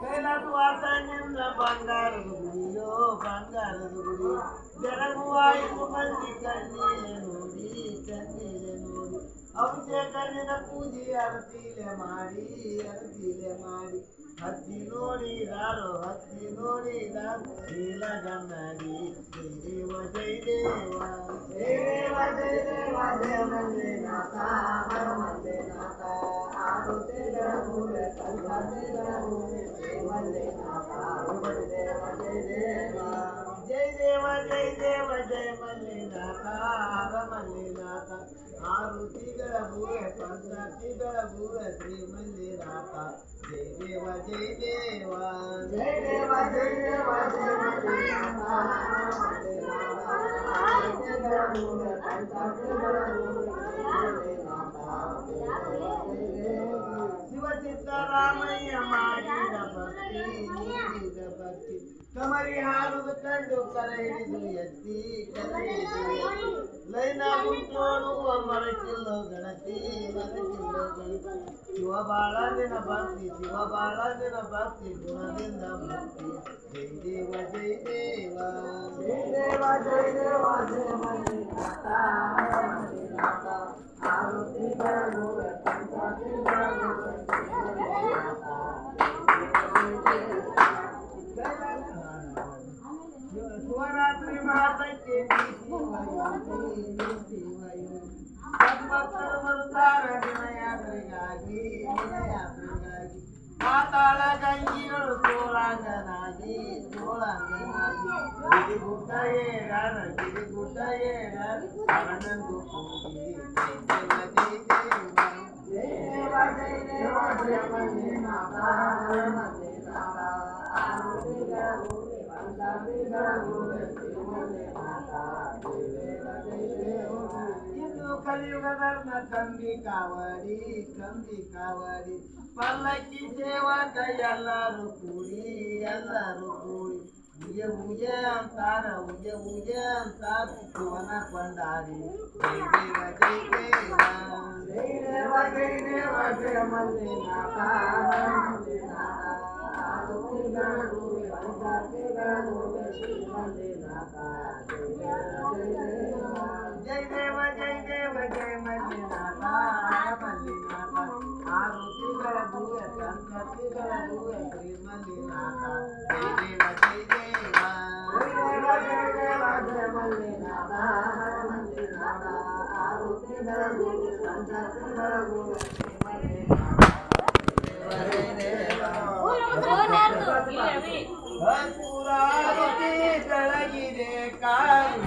కైలాసవాసనింద బంగారు గుడిలో బంగారు గుడి జనము ఐదు మంది కన్నీలే నూడి కన్నీలే నూడి ಅಭಿಷೇಕನಿನ ಪೂಜೆ ಅರತಿಲೆ ಮಾಡಿ ಅರತಿಲೆ ಮಾಡಿ ಹತ್ತಿ ನೋಡಿದಾರೋ ಹತ್ತಿ ನೋಡಿದಾರೋ ನೀಲ ಗನ್ನಡಿ ಜಯ ದೇವ ಜಯ ದೇವ ಜಯ ದೇವ ಜಯ ದೇವ ಜಯ ಮಂಜುನಾಥ మాతా ఆరుతిరమురే సంగతిరమురే దేవలే మాతా దేవ జయ దేవ జయ దేవ జయ దేవ జయ మల్లినాథ మల్లినాథ ఆరుతిగల భూరే సంగతిగల భూరే శ్రీ మల్లినాథ జయ దేవ జయ దేవ జయ దేవ జయ దేవ జయ మల్లినాథ మల్లినాథ ఆరుతిగల భూరే సంగతిగల భూరే ಹರ ಮಲ್ಲಿನಾಥ ಆರುತಿಗಳ ಮೂಲೆ ಪಂಚಾತಿಗಳ ಮೂಲೆ ಶ್ರೀ ಶಿವ ಸಿದ್ದರಾಮಯ್ಯ ಮಾಡಿದ ಭಕ್ತಿ ನೀಡಿದ ಭಕ್ತಿ ಕಮರಿ ಹಾರುದು ಕಂಡು ಕರ ಹಿಡಿದು ಎತ್ತಿ ಕರ ಹಿಡಿದು ಎತ್ತಿ ಲೈನ ಮುಟ್ಟೋಡುವ ಮರಕಿಲ್ಲೋ ಗಣತಿ ಮರಕಿಲ್ಲೋ ಗಣತಿ ಶಿವ ಬಾಳ ದಿನ ಭಕ್ತಿ ಶಿವ ಬಾಳ ದಿನ ಭಕ್ತಿ ಗುಣದಿಂದ ಮುಕ್ತಿ ಜೈ ದೇವ ಜೈ ದೇವ ಜೈ ದೇವ ಜೈ ದೇವ ಜಯ ಮಂಜುನಾಥ ಮಂಜುನಾಥ ಆರುತಿಗಳ ಮೂಲ ಪಂಚಾತಿಗಳ ಮೂಲ ಶಿವರಾತ್ರಿ ಮಹಾತ್ಮಕ್ಕೆ ಭಕ್ತರು ಬರುತ್ತಾರೆ ದಿನಯಾತ್ರೆಗಾಗಿ ದಿನಯಾತ್ರೆಗಾಗಿ ಪಾತಾಳ ಗಂಗಿಗಳು ತೋಳಾಂಗನಾಗಿ ತೋಳಾಂಗನಾಗಿ ಗಿರಿಗುಡ್ಡ ಏರಾರ ಗಿರಿಗುಡ್ಡ ಏರಾರ ಶರಣಂದು ಕೂಗಿ ಪಂಚಾತಿಗಳ ಮೂಲೆ ಶ್ರೀ ಮಂಜುನಾಥ ಜಯ ದೇವ ಜಯ ದೇವ ಇದು ಕಲಿಯುಗ ಧರ್ಮ ಕಂಬಿ ಕಾವಡಿ ಕಂಬಿ ಕಾವಡಿ ಪಲ್ಲಕ್ಕಿ ಸೇವಕ ಎಲ್ಲರೂ ಕೂಡಿ ಎಲ್ಲರೂ ಕೂಡಿ ಉಯ್ಯ ಉಯ್ಯ ಅಂತಾರ ಉಯ್ಯ ಉಯ್ಯ ಅಂತಾರ ಶಿವನ ಕೊಂಡಾಡಿ ಜಯ ದೇವ ಜಯ ದೇವ ಜಯ ದೇವ ಜಯ ದೇವ ಜಯ ಮಲ್ಲಿನಾಥ ಹರ ಮಲ್ಲಿನಾಥ జయ దేవ జయ దేవ జయ మల్లినాథిగల భూయ సంకతిగల భూయ శ్రీ మల్లినాథ జయ దేవ జయ దేవ జయ మల్లినాథ హర మల్లినాథ ఆరుతిగల భూయ సంకతిగల భూయ శ్రీ మల్లినాథ ಪುರಾರುತಿ ಬೆಳಗಿದೆ ಕಾರು